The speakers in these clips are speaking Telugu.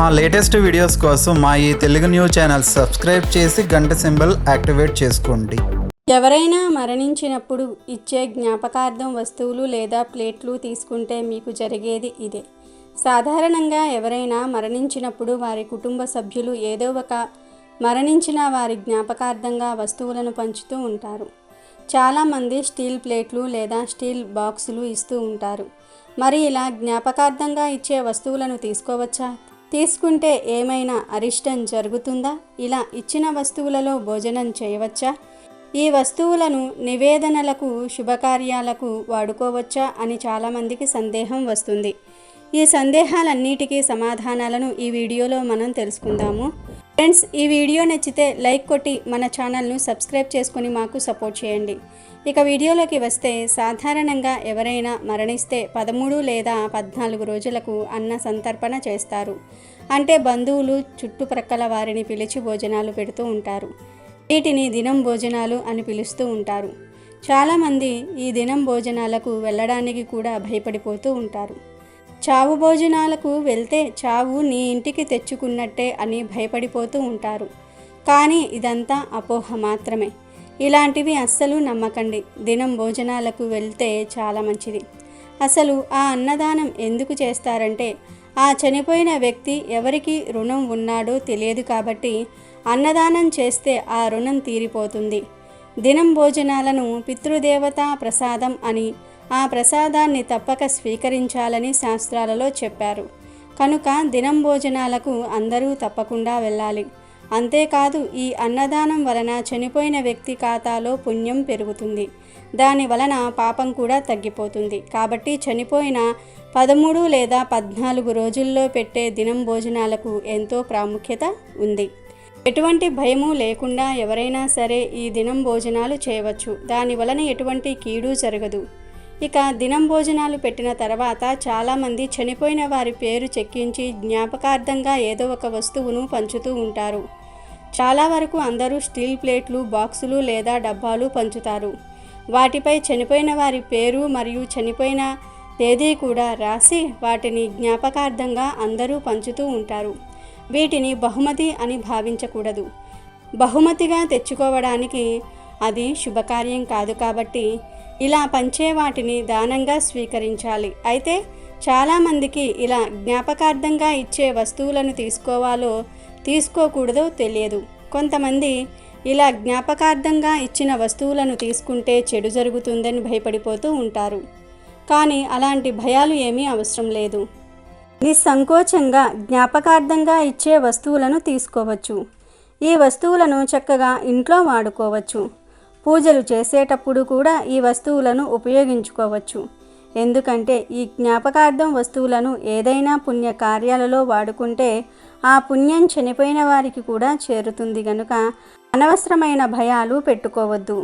మా లేటెస్ట్ వీడియోస్ కోసం మా ఈ తెలుగు న్యూస్ ఛానల్ సబ్స్క్రైబ్ చేసి గంట సింబల్ యాక్టివేట్ చేసుకోండి. ఎవరైనా మరణించినప్పుడు ఇచ్చే జ్ఞాపకార్థం వస్తువులు లేదా ప్లేట్లు తీసుకుంటే మీకు జరిగేది ఇదే. సాధారణంగా ఎవరైనా మరణించినప్పుడు వారి కుటుంబ సభ్యులు ఏదో ఒక మరణించిన వారి జ్ఞాపకార్థంగా వస్తువులను పంచుతూ ఉంటారు. చాలామంది స్టీల్ ప్లేట్లు లేదా స్టీల్ బాక్సులు ఇస్తూ ఉంటారు. మరి ఇలా జ్ఞాపకార్థంగా ఇచ్చే వస్తువులను తీసుకోవచ్చా? తీసుకుంటే ఏమైనా అరిష్టం జరుగుతుందా? ఇలా ఇచ్చిన వస్తువులలో భోజనం చేయవచ్చా? ఈ వస్తువులను నివేదనలకు శుభకార్యాలకు వాడుకోవచ్చా అని చాలామందికి సందేహం వస్తుంది. ఈ సందేహాలన్నిటికీ సమాధానాలను ఈ వీడియోలో మనం తెలుసుకుందాము. ఫ్రెండ్స్ ఈ వీడియో నచ్చితే లైక్ కొట్టి మన ఛానల్ను సబ్స్క్రైబ్ చేసుకొని మాకు సపోర్ట్ చేయండి. ఇక వీడియోలోకి వస్తే సాధారణంగా ఎవరైనా మరణిస్తే పదమూడు లేదా పద్నాలుగు రోజులకు అన్న సంతర్పణ చేస్తారు. అంటే బంధువులు చుట్టుప్రక్కల వారిని పిలిచి భోజనాలు పెడుతూ ఉంటారు. వీటిని దినం భోజనాలు అని పిలుస్తూ ఉంటారు. చాలామంది ఈ దినం భోజనాలకు వెళ్ళడానికి కూడా భయపడిపోతూ ఉంటారు. చావు భోజనాలకు వెళ్తే చావు నీ ఇంటికి తెచ్చుకున్నట్టే అని భయపడిపోతూ ఉంటారు. కానీ ఇదంతా అపోహ మాత్రమే. ఇలాంటివి అస్సలు నమ్మకండి. దినం భోజనాలకు వెళ్తే చాలా మంచిది. అసలు ఆ అన్నదానం ఎందుకు చేస్తారంటే ఆ చనిపోయిన వ్యక్తి ఎవరికి రుణం ఉన్నాడో తెలియదు కాబట్టి అన్నదానం చేస్తే ఆ రుణం తీరిపోతుంది. దినం భోజనాలను పితృదేవతా ప్రసాదం అని ఆ ప్రసాదాన్ని తప్పక స్వీకరించాలని శాస్త్రాలలో చెప్పారు. కనుక దినం భోజనాలకు అందరూ తప్పకుండా వెళ్ళాలి. అంతేకాదు ఈ అన్నదానం వలన చనిపోయిన వ్యక్తి ఖాతాలో పుణ్యం పెరుగుతుంది. దాని వలన పాపం కూడా తగ్గిపోతుంది. కాబట్టి చనిపోయిన పదమూడు లేదా పద్నాలుగు రోజుల్లో పెట్టే దినం భోజనాలకు ఎంతో ప్రాముఖ్యత ఉంది. ఎటువంటి భయము లేకుండా ఎవరైనా సరే ఈ దినం భోజనాలు చేయవచ్చు. దాని వలన ఎటువంటి కీడు జరగదు. ఇక దినం భోజనాలు పెట్టిన తర్వాత చాలామంది చనిపోయిన వారి పేరు చెక్కించి జ్ఞాపకార్థంగా ఏదో ఒక వస్తువును పంచుతూ ఉంటారు. చాలా వరకు అందరూ స్టీల్ ప్లేట్లు బాక్సులు లేదా డబ్బాలు పంచుతారు. వాటిపై చనిపోయిన వారి పేరు మరియు చనిపోయిన తేదీ కూడా రాసి వాటిని జ్ఞాపకార్థంగా అందరూ పంచుతూ ఉంటారు. వీటిని బహుమతి అని భావించకూడదు. బహుమతిగా తెచ్చుకోవడానికి అది శుభకార్యం కాదు కాబట్టి ఇలా పంచే వాటిని దానంగా స్వీకరించాలి. అయితే చాలామందికి ఇలా జ్ఞాపకార్థంగా ఇచ్చే వస్తువులను తీసుకోవాలో తీసుకోకూడదో తెలియదు. కొంతమంది ఇలా జ్ఞాపకార్థంగా ఇచ్చిన వస్తువులను తీసుకుంటే చెడు జరుగుతుందని భయపడిపోతూ ఉంటారు. కానీ అలాంటి భయాలు ఏమీ అవసరం లేదు. నిస్సంకోచంగా జ్ఞాపకార్థంగా ఇచ్చే వస్తువులను తీసుకోవచ్చు. ఈ వస్తువులను చక్కగా ఇంట్లో వాడుకోవచ్చు. పూజలు చేసేటప్పుడు కూడా ఈ వస్తువులను ఉపయోగించుకోవచ్చు. ఎందుకంటే ఈ జ్ఞాపకార్థం వస్తువులను ఏదైనా పుణ్య కార్యాలలో వాడుకుంటే ఆ పుణ్యం చనిపోయిన వారికి కూడా చేరుతుంది గనుక అనవసరమైన భయాలు పెట్టుకోవద్దు.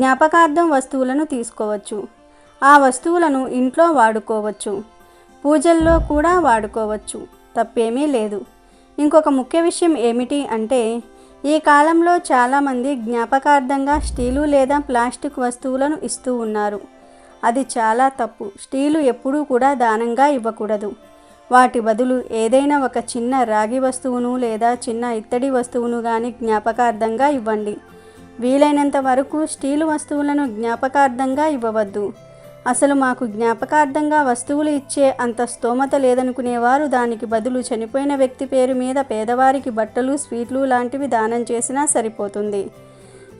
జ్ఞాపకార్థం వస్తువులను తీసుకోవచ్చు. ఆ వస్తువులను ఇంట్లో వాడుకోవచ్చు. పూజల్లో కూడా వాడుకోవచ్చు. తప్పేమీ లేదు. ఇంకొక ముఖ్య విషయం ఏమిటి అంటే ఈ కాలంలో చాలామంది జ్ఞాపకార్థంగా స్టీలు లేదా ప్లాస్టిక్ వస్తువులను ఇస్తూ ఉన్నారు. అది చాలా తప్పు. స్టీలు ఎప్పుడూ కూడా దానంగా ఇవ్వకూడదు. వాటి బదులు ఏదైనా ఒక చిన్న రాగి వస్తువును లేదా చిన్న ఇత్తడి వస్తువును కానీ జ్ఞాపకార్థంగా ఇవ్వండి. వీలైనంత వరకు స్టీలు వస్తువులను జ్ఞాపకార్థంగా ఇవ్వవద్దు. అసలు మాకు జ్ఞాపకార్థంగా వస్తువులు ఇచ్చే అంత స్తోమత లేదనుకునేవారు దానికి బదులు చనిపోయిన వ్యక్తి పేరు మీద పేదవారికి బట్టలు స్వీట్లు లాంటివి దానం చేసినా సరిపోతుంది.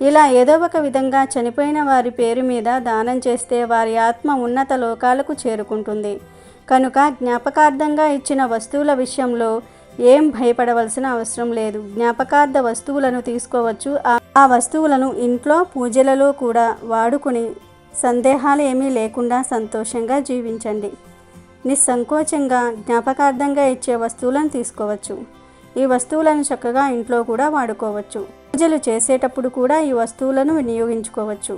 ఇలా ఏదో ఒక విధంగా చనిపోయిన వారి పేరు మీద దానం చేస్తే వారి ఆత్మ ఉన్నత లోకాలకు చేరుకుంటుంది. కనుక జ్ఞాపకార్థంగా ఇచ్చిన వస్తువుల విషయంలో ఏం భయపడవలసిన అవసరం లేదు. జ్ఞాపకార్థ వస్తువులను తీసుకోవచ్చు. ఆ వస్తువులను ఇంట్లో పూజలలో కూడా వాడుకుని సందేహాలు ఏమీ లేకుండా సంతోషంగా జీవించండి. నిస్సంకోచంగా జ్ఞాపకార్థంగా ఇచ్చే వస్తువులను తీసుకోవచ్చు. ఈ వస్తువులను చక్కగా ఇంట్లో కూడా వాడుకోవచ్చు. పూజలు చేసేటప్పుడు కూడా ఈ వస్తువులను వినియోగించుకోవచ్చు.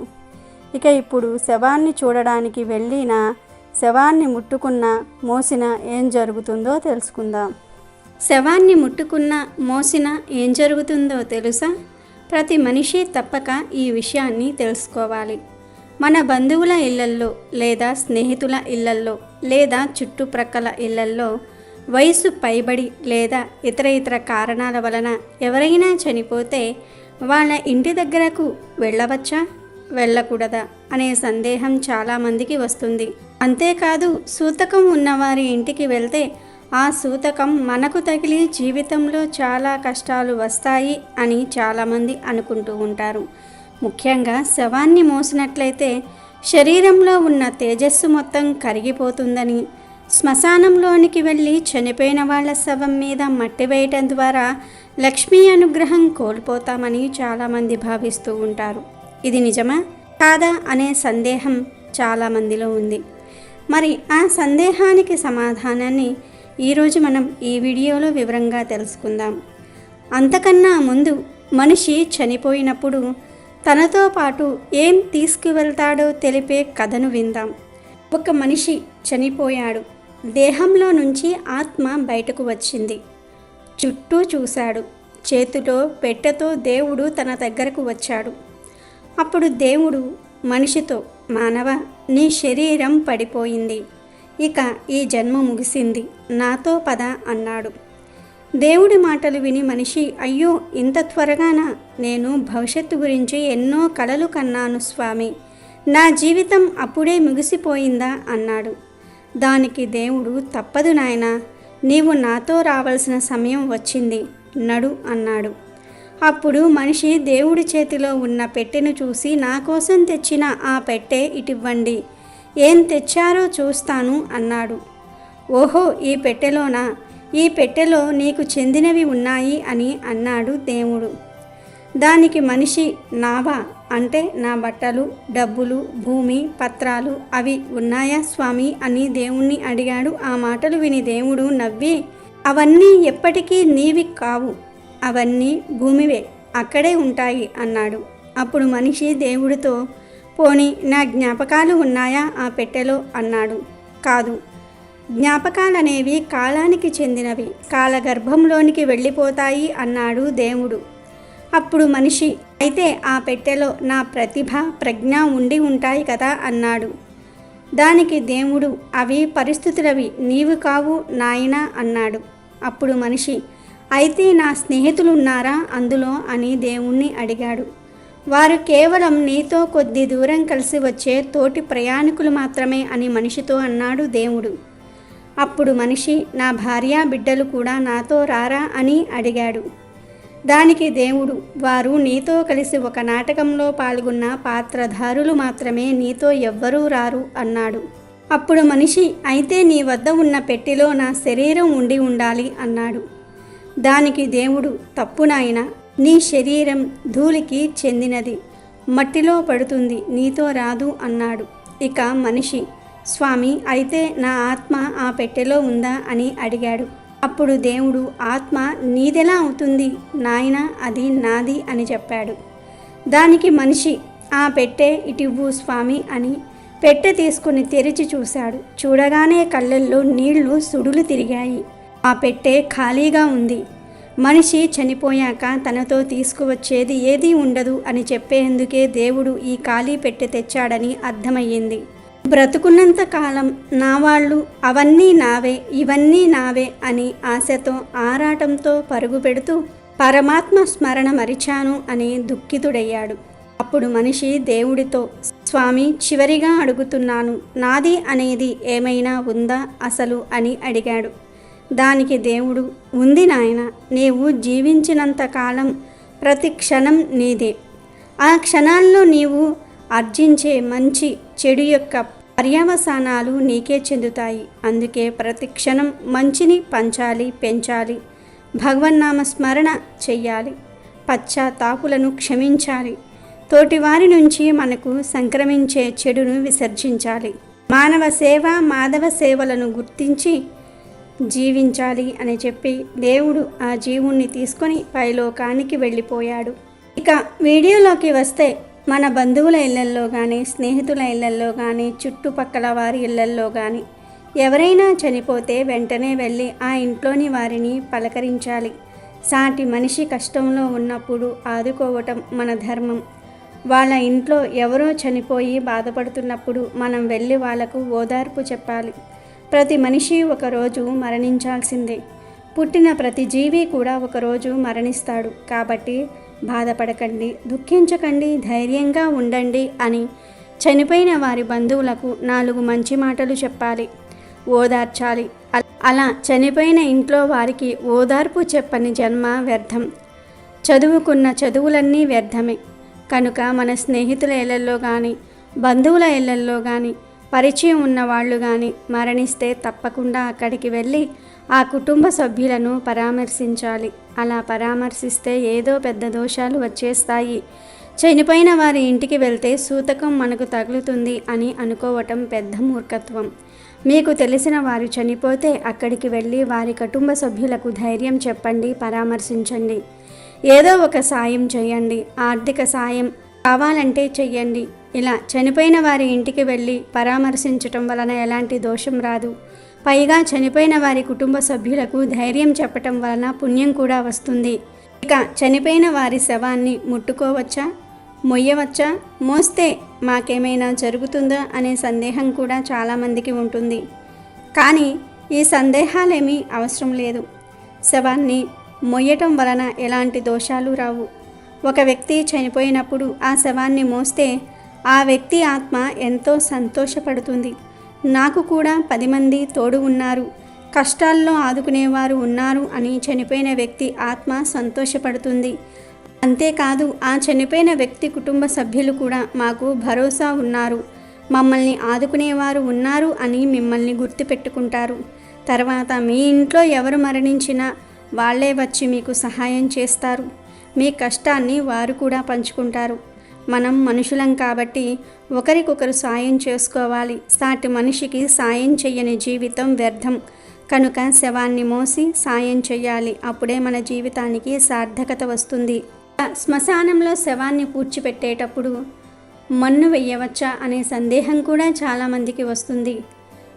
ఇక ఇప్పుడు శవాన్ని చూడడానికి వెళ్ళిన శవాన్ని ముట్టుకున్న మోసిన ఏం జరుగుతుందో తెలుసుకుందాం. శవాన్ని ముట్టుకున్న మోసిన ఏం జరుగుతుందో తెలుసా? ప్రతి మనిషి తప్పక ఈ విషయాన్ని తెలుసుకోవాలి. మన బంధువుల ఇళ్ళల్లో లేదా స్నేహితుల ఇళ్ళల్లో లేదా చుట్టుప్రక్కల ఇళ్ళల్లో వయసు పైబడి లేదా ఇతర ఇతర కారణాల వలన ఎవరైనా చనిపోతే వాళ్ళ ఇంటి దగ్గరకు వెళ్ళవచ్చా? వెళ్ళకూడదా? అనే సందేహం చాలామందికి వస్తుంది. అంతేకాదు సూతకం ఉన్నవారి ఇంటికి వెళ్తే ఆ సూతకం మనకు తగిలి జీవితంలో చాలా కష్టాలు వస్తాయి అని చాలామంది అనుకుంటూ ఉంటారు. ముఖ్యంగా శవాన్ని మోసినట్లయితే శరీరంలో ఉన్న తేజస్సు మొత్తం కరిగిపోతుందని శ్మశానంలోనికి వెళ్ళి చనిపోయిన వాళ్ళ శవం మీద మట్టి వేయటం ద్వారా లక్ష్మీ అనుగ్రహం కోల్పోతామని చాలామంది భావిస్తూ ఉంటారు. ఇది నిజమా? కాదా? అనే సందేహం చాలామందిలో ఉంది. మరి ఆ సందేహానికి సమాధానాన్ని ఈరోజు మనం ఈ వీడియోలో వివరంగా తెలుసుకుందాం. అంతకన్నా ముందు మనిషి చనిపోయినప్పుడు తనతో పాటు ఏం తీసుకువెళ్తాడో తెలిపే కథను విందాం. ఒక మనిషి చనిపోయాడు. దేహంలో నుంచి ఆత్మ బయటకు వచ్చింది. చుట్టూ చూశాడు. చేతిలో పెట్టెతో దేవుడు తన దగ్గరకు వచ్చాడు. అప్పుడు దేవుడు మనిషితో మానవ నీ శరీరం పడిపోయింది. ఇక ఈ జన్మ ముగిసింది. నాతో పద అన్నాడు. దేవుడి మాటలు విని మనిషి అయ్యో ఇంత త్వరగానా? నేను భవిష్యత్తు గురించి ఎన్నో కలలు కన్నాను స్వామి. నా జీవితం అప్పుడే ముగిసిపోయిందా? అన్నాడు. దానికి దేవుడు తప్పదు నాయనా నీవు నాతో రావాల్సిన సమయం వచ్చింది. నడు అన్నాడు. అప్పుడు మనిషి దేవుడి చేతిలో ఉన్న పెట్టెను చూసి నా కోసం తెచ్చిన ఆ పెట్టె ఇటివ్వండి. ఏం తెచ్చారో చూస్తాను అన్నాడు. ఓహో ఈ పెట్టెలోనా? ఈ పెట్టెలో నీకు చెందినవి ఉన్నాయి అని అన్నాడు దేవుడు. దానికి మనిషి నావా? అంటే నా బట్టలు డబ్బులు భూమి పత్రాలు అవి ఉన్నాయా స్వామి? అని దేవుణ్ణి అడిగాడు. ఆ మాటలు విని దేవుడు నవ్వి అవన్నీ ఎప్పటికీ నీవి కావు. అవన్నీ భూమివే అక్కడే ఉంటాయి అన్నాడు. అప్పుడు మనిషి దేవుడితో పోని నా జ్ఞాపకాలు ఉన్నాయా ఆ పెట్టెలో అన్నాడు. కాదు. జ్ఞాపకాలనేవి కాలానికి చెందినవి కాలగర్భంలోనికి వెళ్ళిపోతాయి అన్నాడు దేవుడు. అప్పుడు మనిషి అయితే ఆ పెట్టెలో నా ప్రతిభ ప్రజ్ఞ ఉండి ఉంటాయి కదా అన్నాడు. దానికి దేవుడు అవి పరిస్థితులవి నీవు కావు నాయనా అన్నాడు. అప్పుడు మనిషి అయితే నా స్నేహితులు ఉన్నారా అందులో? అని దేవుణ్ణి అడిగాడు. వారు కేవలం నీతో కొద్ది దూరం కలిసి వచ్చే తోటి ప్రయాణికులు మాత్రమే అని మనిషితో అన్నాడు దేవుడు. అప్పుడు మనిషి నా భార్య బిడ్డలు కూడా నాతో రారా అని అడిగాడు. దానికి దేవుడు వారు నీతో కలిసి ఒక నాటకంలో పాల్గొన్న పాత్రధారులు మాత్రమే నీతో ఎవ్వరూ రారు అన్నాడు. అప్పుడు మనిషి అయితే నీ వద్ద ఉన్న పెట్టెలో నా శరీరం ఉండి ఉండాలి అన్నాడు. దానికి దేవుడు తప్పు నీ శరీరం ధూళికి చెందినది. మట్టిలో పడుతుంది నీతో రాదు అన్నాడు. ఇక మనిషి స్వామి అయితే నా ఆత్మ ఆ పెట్టెలో ఉందా? అని అడిగాడు. అప్పుడు దేవుడు ఆత్మ నీదెలా అవుతుంది? నాయన అది నాది అని చెప్పాడు. దానికి మనిషి ఆ పెట్టె ఇటివ్వు స్వామి అని పెట్టె తీసుకుని తెరిచి చూశాడు. చూడగానే కళ్ళల్లో నీళ్ళు సుడులు తిరిగాయి. ఆ పెట్టె ఖాళీగా ఉంది. మనిషి చనిపోయాక తనతో తీసుకువచ్చేది ఏదీ ఉండదు అని చెప్పేందుకే దేవుడు ఈ ఖాళీ పెట్టె తెచ్చాడని అర్థమయ్యింది. బ్రతుకున్నంత కాలం నా వాళ్ళు అవన్నీ నావే ఇవన్నీ నావే అని ఆశతో ఆరాటంతో పరుగు పెడుతూ పరమాత్మ స్మరణ మరిచాను అని దుఃఖితుడయ్యాడు. అప్పుడు మనిషి దేవుడితో స్వామి చివరిగా అడుగుతున్నాను నాది అనేది ఏమైనా ఉందా అసలు? అని అడిగాడు. దానికి దేవుడు ఉంది నాయన నీవు జీవించినంత కాలం ప్రతి క్షణం నీదే. ఆ క్షణాల్లో నీవు ఆర్జించే మంచి చెడు యొక్క పర్యవసానాలు నీకే చెందుతాయి. అందుకే ప్రతి క్షణం మంచిని పంచాలి పెంచాలి. భగవన్నామ స్మరణ చెయ్యాలి. పశ్చాత్తాపులను క్షమించాలి. తోటివారి నుంచి మనకు సంక్రమించే చెడును విసర్జించాలి. మానవ సేవ మాధవ సేవలను గుర్తించి జీవించాలి అని చెప్పి దేవుడు ఆ జీవుణ్ణి తీసుకొని పైలోకానికి వెళ్ళిపోయాడు. ఇక వీడియోలోకి వస్తే మన బంధువుల ఇళ్ళల్లో కానీ స్నేహితుల ఇళ్ళల్లో కానీ చుట్టుపక్కల వారి ఇళ్ళల్లో కానీ ఎవరైనా చనిపోతే వెంటనే వెళ్ళి ఆ ఇంట్లోని వారిని పలకరించాలి. సాటి మనిషి కష్టంలో ఉన్నప్పుడు ఆదుకోవటం మన ధర్మం. వాళ్ళ ఇంట్లో ఎవరో చనిపోయి బాధపడుతున్నప్పుడు మనం వెళ్ళి వాళ్ళకు ఓదార్పు చెప్పాలి. ప్రతి మనిషి ఒకరోజు మరణించాల్సిందే. పుట్టిన ప్రతి జీవి కూడా ఒకరోజు మరణిస్తాడు. కాబట్టి బాధపడకండి దుఃఖించకండి ధైర్యంగా ఉండండి అని చనిపోయిన వారి బంధువులకు నాలుగు మంచి మాటలు చెప్పాలి. ఓదార్చాలి. అలా చనిపోయిన ఇంట్లో వారికి ఓదార్పు చెప్పని జన్మ వ్యర్థం. చదువుకున్న చదువులన్నీ వ్యర్థమే. కనుక మన స్నేహితుల ఇళ్ళల్లో కానీ బంధువుల ఇళ్ళల్లో కానీ పరిచయం ఉన్నవాళ్ళు కానీ మరణిస్తే తప్పకుండా అక్కడికి వెళ్ళి ఆ కుటుంబ సభ్యులను పరామర్శించాలి. అలా పరామర్శిస్తే ఏదో పెద్ద దోషాలు వచ్చేస్తాయి. చనిపోయిన వారి ఇంటికి వెళ్తే సూతకం మనకు తగులుతుంది అని అనుకోవటం పెద్ద మూర్ఖత్వం. మీకు తెలిసిన వారు చనిపోతే అక్కడికి వెళ్ళి వారి కుటుంబ సభ్యులకు ధైర్యం చెప్పండి పరామర్శించండి. ఏదో ఒక సాయం చేయండి. ఆర్థిక సాయం కావాలంటే చెయ్యండి ఇలా చనిపోయిన వారి ఇంటికి వెళ్ళి పరామర్శించటం వలన ఎలాంటి దోషం రాదు. పైగా చనిపోయిన వారి కుటుంబ సభ్యులకు ధైర్యం చెప్పటం వలన పుణ్యం కూడా వస్తుంది. ఇక చనిపోయిన వారి శవాన్ని ముట్టుకోవచ్చా? మొయ్యవచ్చా? మోస్తే మాకేమైనా జరుగుతుందా అనే సందేహం కూడా చాలామందికి ఉంటుంది. కానీ ఈ సందేహాలేమీ అవసరం లేదు. శవాన్ని మొయ్యటం వలన ఎలాంటి దోషాలు రావు. ఒక వ్యక్తి చనిపోయినప్పుడు ఆ శవాన్ని మోస్తే ఆ వ్యక్తి ఆత్మ ఎంతో సంతోషపడుతుంది. నాకు కూడా పది మంది తోడు ఉన్నారు. కష్టాల్లో ఆదుకునేవారు ఉన్నారు అని చనిపోయిన వ్యక్తి ఆత్మ సంతోషపడుతుంది. అంతేకాదు ఆ చనిపోయిన వ్యక్తి కుటుంబ సభ్యులు కూడా మాకు భరోసా ఉన్నారు. మమ్మల్ని ఆదుకునేవారు ఉన్నారు అని మిమ్మల్ని గుర్తుపెట్టుకుంటారు. తర్వాత మీ ఇంట్లో ఎవరు మరణించినా వాళ్ళే వచ్చి మీకు సహాయం చేస్తారు. మీ కష్టాన్ని వారు కూడా పంచుకుంటారు. మనం మనుషులం కాబట్టి ఒకరికొకరు సాయం చేసుకోవాలి. సాటి మనిషికి సాయం చెయ్యని జీవితం వ్యర్థం. కనుక శవాన్ని మోసి సాయం చేయాలి అప్పుడే మన జీవితానికి సార్థకత వస్తుంది. శ్మశానంలో శవాన్ని పూడ్చిపెట్టేటప్పుడు మన్ను వెయ్యవచ్చా అనే సందేహం కూడా చాలామందికి వస్తుంది.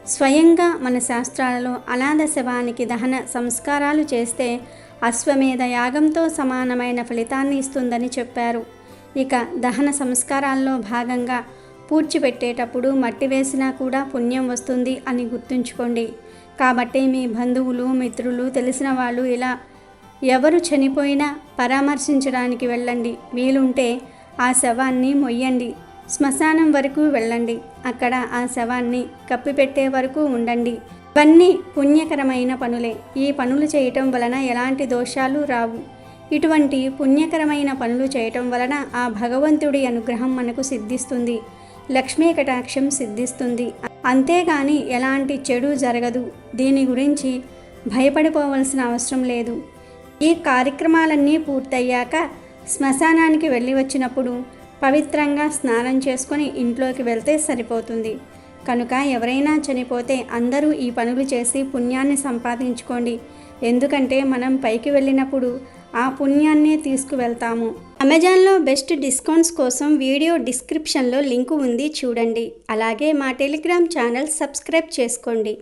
స్వయంగా మన శాస్త్రాలలో అనాథ శవానికి దహన సంస్కారాలు చేస్తే అశ్వమేధ యాగంతో సమానమైన ఫలితాన్ని ఇస్తుందని చెప్పారు. ఇక దహన సంస్కారాల్లో భాగంగా పూడ్చిపెట్టేటప్పుడు మట్టి వేసినా కూడా పుణ్యం వస్తుంది అని గుర్తుంచుకోండి. కాబట్టి మీ బంధువులు మిత్రులు తెలిసిన వాళ్ళు ఇలా ఎవరు చనిపోయినా పరామర్శించడానికి వెళ్ళండి. వీలుంటే ఆ శవాన్ని మొయ్యండి. శ్మశానం వరకు వెళ్ళండి. అక్కడ ఆ శవాన్ని కప్పిపెట్టే వరకు ఉండండి. ఇవన్నీ పుణ్యకరమైన పనులే. ఈ పనులు చేయటం వలన ఎలాంటి దోషాలు రావు. ఇటువంటి పుణ్యకరమైన పనులు చేయటం వలన ఆ భగవంతుడి అనుగ్రహం మనకు సిద్ధిస్తుంది. లక్ష్మీ కటాక్షం సిద్ధిస్తుంది. అంతేగాని ఎలాంటి చెడు జరగదు. దీని గురించి భయపడిపోవలసిన అవసరం లేదు. ఈ కార్యక్రమాలన్నీ పూర్తయ్యాక శ్మశానానికి వెళ్ళి వచ్చినప్పుడు పవిత్రంగా స్నానం చేసుకొని ఇంట్లోకి వెళ్తే సరిపోతుంది. కనుక ఎవరైనా చనిపోతే అందరూ ఈ పనులు చేసి పుణ్యాన్ని సంపాదించుకోండి. ఎందుకంటే మనం పైకి వెళ్ళినప్పుడు ఆ పుణ్యాన్నే తీసుకువెళ్తాము. అమెజాన్లో బెస్ట్ డిస్కౌంట్స్ కోసం వీడియో డిస్క్రిప్షన్లో లింకు ఉంది చూడండి. అలాగే మా టెలిగ్రామ్ ఛానల్ సబ్స్క్రైబ్ చేసుకోండి.